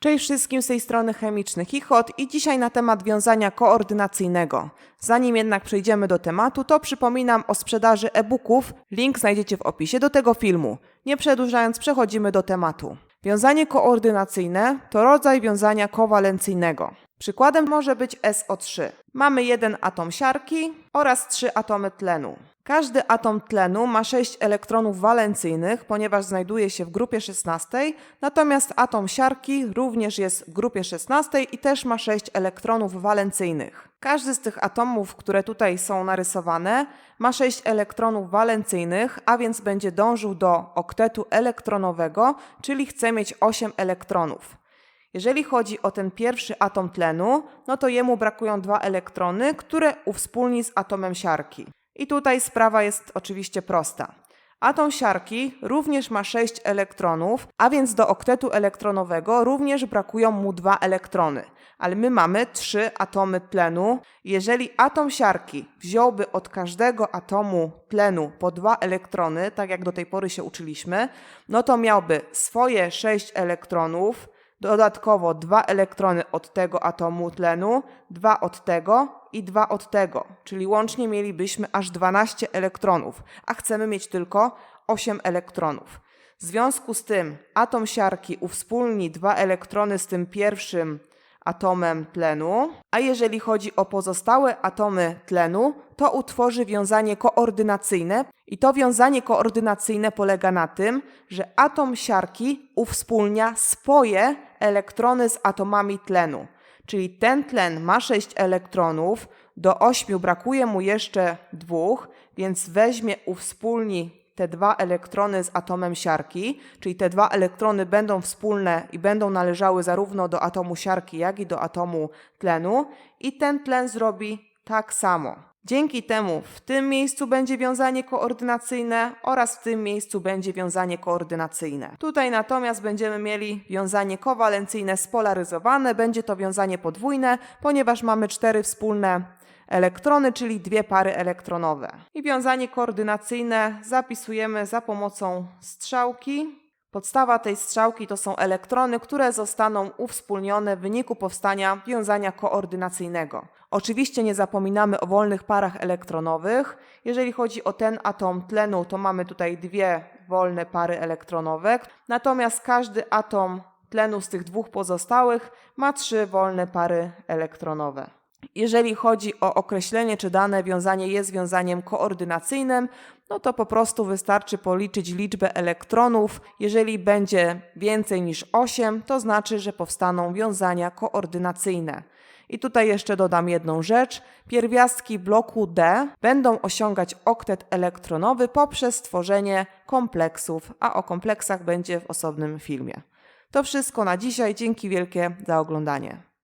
Cześć wszystkim z tej strony chemiczny Chichot i dzisiaj na temat wiązania koordynacyjnego. Zanim jednak przejdziemy do tematu, to przypominam o sprzedaży e-booków. Link znajdziecie w opisie do tego filmu. Nie przedłużając, przechodzimy do tematu. Wiązanie koordynacyjne to rodzaj wiązania kowalencyjnego. Przykładem może być SO3. Mamy jeden atom siarki oraz trzy atomy tlenu. Każdy atom tlenu ma 6 elektronów walencyjnych, ponieważ znajduje się w grupie 16, natomiast atom siarki również jest w grupie 16 i też ma 6 elektronów walencyjnych. Każdy z tych atomów, które tutaj są narysowane, ma 6 elektronów walencyjnych, a więc będzie dążył do oktetu elektronowego, czyli chce mieć 8 elektronów. Jeżeli chodzi o ten pierwszy atom tlenu, no to jemu brakują dwa elektrony, które uwspólni z atomem siarki. I tutaj sprawa jest oczywiście prosta. Atom siarki również ma 6 elektronów, a więc do oktetu elektronowego również brakują mu dwa elektrony. Ale my mamy trzy atomy tlenu. Jeżeli atom siarki wziąłby od każdego atomu tlenu po dwa elektrony, tak jak do tej pory się uczyliśmy, no to miałby swoje 6 elektronów, dodatkowo dwa elektrony od tego atomu tlenu, dwa od tego i dwa od tego, czyli łącznie mielibyśmy aż 12 elektronów, a chcemy mieć tylko 8 elektronów. W związku z tym atom siarki uwspólni dwa elektrony z tym pierwszym atomem tlenu, a jeżeli chodzi o pozostałe atomy tlenu, to utworzy wiązanie koordynacyjne i to wiązanie koordynacyjne polega na tym, że atom siarki uwspólnia swoje elektrony z atomami tlenu. Czyli ten tlen ma 6 elektronów, do 8 brakuje mu jeszcze dwóch, więc weźmie, uwspólni te dwa elektrony z atomem siarki, czyli te dwa elektrony będą wspólne i będą należały zarówno do atomu siarki, jak i do atomu tlenu, i ten tlen zrobi tak samo. Dzięki temu w tym miejscu będzie wiązanie koordynacyjne oraz w tym miejscu będzie wiązanie koordynacyjne. Tutaj natomiast będziemy mieli wiązanie kowalencyjne spolaryzowane, będzie to wiązanie podwójne, ponieważ mamy cztery wspólne elektrony, czyli dwie pary elektronowe. I wiązanie koordynacyjne zapisujemy za pomocą strzałki. Podstawa tej strzałki to są elektrony, które zostaną uwspólnione w wyniku powstania wiązania koordynacyjnego. Oczywiście nie zapominamy o wolnych parach elektronowych. Jeżeli chodzi o ten atom tlenu, to mamy tutaj dwie wolne pary elektronowe, natomiast każdy atom tlenu z tych dwóch pozostałych ma trzy wolne pary elektronowe. Jeżeli chodzi o określenie, czy dane wiązanie jest wiązaniem koordynacyjnym, no to po prostu wystarczy policzyć liczbę elektronów. Jeżeli będzie więcej niż 8, to znaczy, że powstaną wiązania koordynacyjne. I tutaj jeszcze dodam jedną rzecz. Pierwiastki bloku D będą osiągać oktet elektronowy poprzez tworzenie kompleksów, a o kompleksach będzie w osobnym filmie. To wszystko na dzisiaj. Dzięki wielkie za oglądanie.